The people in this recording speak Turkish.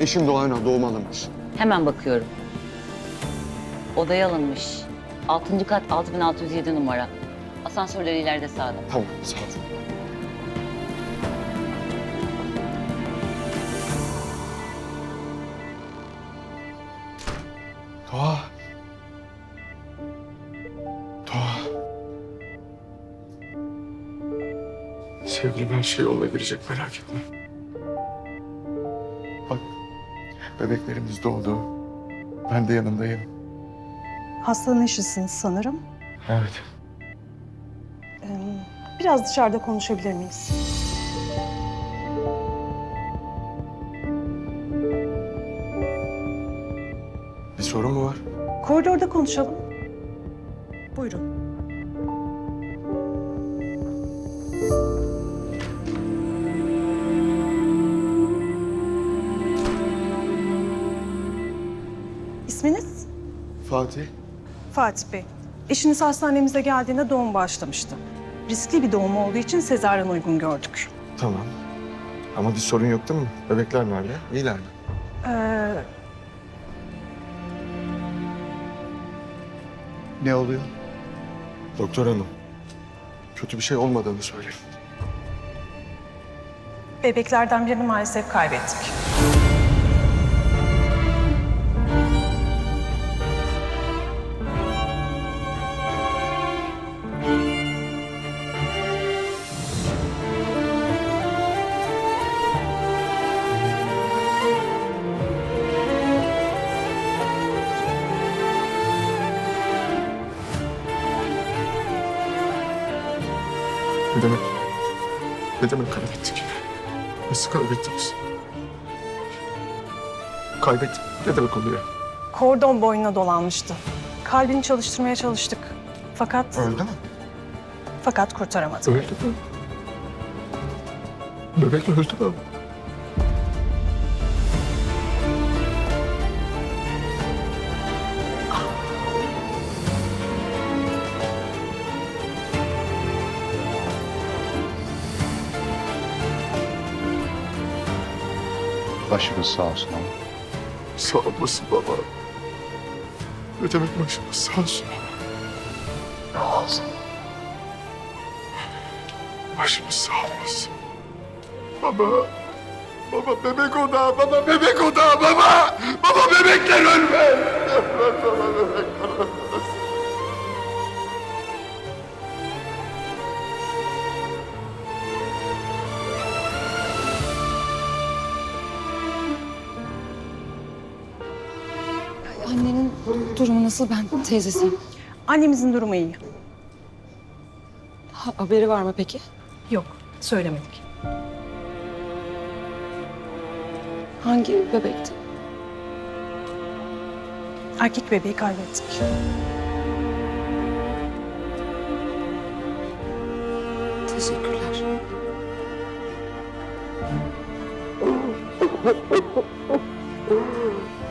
Eşim Doğan Ünal doğum alınmış. Hemen bakıyorum. Odaya alınmış. 6. kat 6607 numara. Asansörleri ileride sağda. Tamam sağ ol. Doğa. Doğa. Sevgilim her şey yoluna girecek merak etme. Bak bebeklerimiz doğdu. Ben de yanındayım. Hastanın eşisiniz sanırım. Evet. Ee, biraz dışarıda konuşabilir miyiz? Bir sorun mu var? Koridorda konuşalım. Buyurun. İsminiz? Fatih. Fatih Bey. Eşiniz hastanemize geldiğinde doğum başlamıştı. Riskli bir doğum olduğu için sezaryen uygun gördük. Tamam. Ama bir sorun yok değil mi? Bebekler nerede? İyiler mi? Ee, Ne oluyor? Doktor hanım. Kötü bir şey olmadığını söyleyin. bebeklerden birini maalesef kaybettik. Ne demek? Ne demek kaybettik? Nasıl kaybettiniz? Kaybettik. Ne demek oluyor? Kordon boynuna dolanmıştı. Kalbini çalıştırmaya çalıştık. Fakat Öldü mü? fakat kurtaramadık. Öldü mü? Bebek öldü mü? Başımız sağ olsun ama. Sağ olasın baba. Ne demek başımız sağ olsun. Sağ olsun. Başımız sağ olmasın. Baba. Baba bebek oda, baba bebek oda, baba! Baba durumu nasıl ben teyzesiyim? Annemizin durumu iyi. Ha- haberi var mı peki? Yok, söylemedik. Hangi bebekti? Erkek bebeği kaybettik. Teşekkürler.